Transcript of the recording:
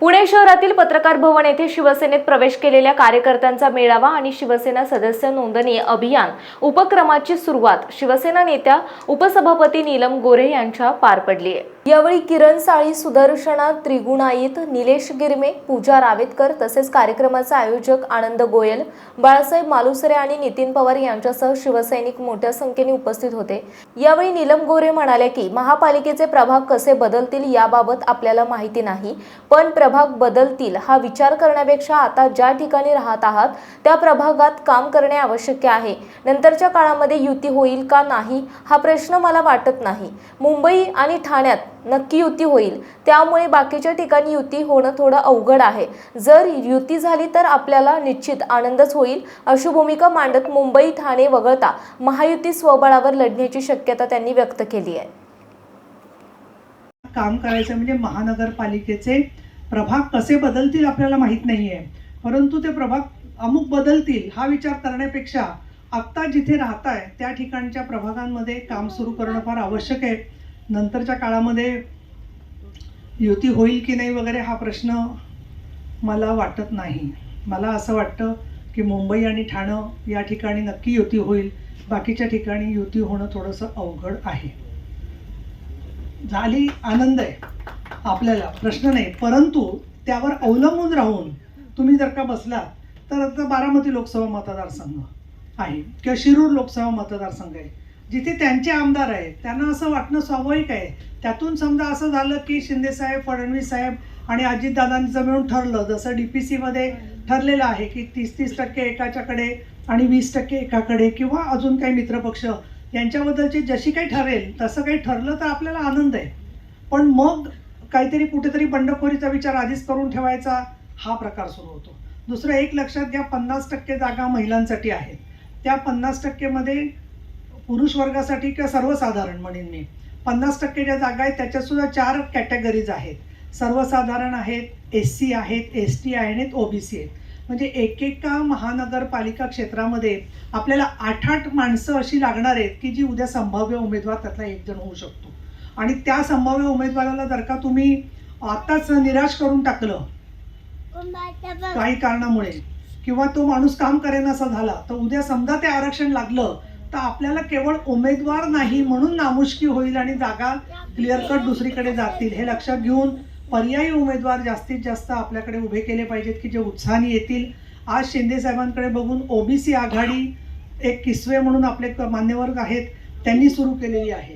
पुणे शहरातील पत्रकार भवन येथे शिवसेनेत प्रवेश केलेल्या कार्यकर्त्यांचा मेळावा आणि शिवसेना सदस्य नोंदणी अभियान उपक्रमाची सुरुवात शिवसेना नेत्या उपसभापती नीलम गोरे यांच्या पार पडली आहे. यावेळी किरण साळी सुदर्शना त्रिगुणाईत निलेश गिरमे पूजा रावेतकर तसेच कार्यक्रमाचे आयोजक आनंद गोयल बाळासाहेब मालुसरे आणि नितीन पवार यांच्यासह शिवसैनिक मोठ्या संख्येने उपस्थित होते. यावेळी नीलम गोरे म्हणाल्या की महापालिकेचे प्रभाग कसे बदलतील याबाबत आपल्याला माहिती नाही पण प्रभाग बदलतील हा विचार करण्यापेक्षा आता ज्या ठिकाणी राहत आहात त्या प्रभागात काम करणे आवश्यक आहे. नंतरच्या काळामध्ये युती होईल का नाही हा प्रश्न मला वाटत नाही. मुंबई आणि ठाण्यात नक्की युती होईल. त्यामुळे बाकीच्या ठिकाणी युती होणं थोडं अवघड आहे. जर युती झाली तर आपल्याला निश्चित आनंदच होईल. अशी भूमिका मांडत मुंबई ठाणे वगळता महायुती स्वबळावर लढण्याची शक्यता त्यांनी व्यक्त केली आहे. काम करायचं म्हणजे महानगरपालिकेचे प्रभाग कसे बदलतील आपल्याला माहीत नाही आहे परंतु ते प्रभाग अमुक बदलतील हा विचार करण्यापेक्षा आत्ता जिथे राहताय त्या ठिकाणच्या प्रभागांमध्ये काम सुरू करणं फार आवश्यक आहे. नंतरच्या काळामध्ये युती होईल की नाही वगैरे हा प्रश्न मला वाटत नाही. मला असं वाटतं की मुंबई आणि ठाणं या ठिकाणी नक्की युती होईल. बाकीच्या ठिकाणी युती होणं थोडंसं अवघड आहे. झाली आनंद आहे. आपल्याला प्रश्न नाही. परंतु त्यावर अवलंबून राहून तुम्ही जर का बसलात तर आता बारामती लोकसभा मतदारसंघ आहे किंवा शिरूर लोकसभा मतदारसंघ आहे. जिथे त्यांचे आमदार आहेत त्यांना असं वाटणं स्वाभाविक आहे. त्यातून समजा असं झालं की शिंदेसाहेब फडणवीस साहेब आणि अजितदादांचं मिळून ठरलं जसं डी पी सीमध्ये ठरलेलं आहे की तीस तीस टक्के एकाच्याकडे आणि वीस टक्के एकाकडे किंवा अजून काही मित्रपक्ष यांच्याबद्दलची जशी काही ठरेल तसं काही ठरलं तर आपल्याला आनंद आहे. पण मग काहीतरी कुठेतरी बंडखोरीचा विचार आधीच करून ठेवायचा हा प्रकार सुरू होतो. दुसरं एक लक्षात घ्या पन्नास टक्के जागा महिलांसाठी आहेत. त्या पन्नास टक्केमध्ये पुरुष वर्गासाठी किंवा सर्वसाधारण म्हणेन मी. पन्नास टक्के ज्या जागा आहेत त्याच्यातसुद्धा चार कॅटेगरीज आहेत. सर्वसाधारण आहेत एस सी आहेत एस टी आहेत ओ बी सी आहेत. म्हणजे एकेका महानगरपालिका क्षेत्रामध्ये आपल्याला आठ आठ माणसं अशी लागणार आहेत की जी उद्या संभाव्य उमेदवार त्यातला एक जण होऊ शकतो. आणि त्या संभाव्य उमेदवाराला जर का तुम्ही आताच निराश करून टाकलं काही कारणामुळे किंवा तो माणूस काम करेन असा झाला तर उद्या समजा ते आरक्षण लागलं तर आपल्याला केवळ उमेदवार नाही म्हणून नामुष्की होईल आणि जागा क्लिअर कट दुसरीकडे जातील. हे लक्षात घेऊन पर्यायी उमेदवार जास्तीत जास्त आपल्याकडे उभे केले पाहिजेत की जे उत्साहाने येतील. आज शिंदे साहेबांकडे बघून ओबीसी आघाडी एक किसवे म्हणून आपले क- मान्यवर आहेत त्यांनी सुरू केलेली आहे.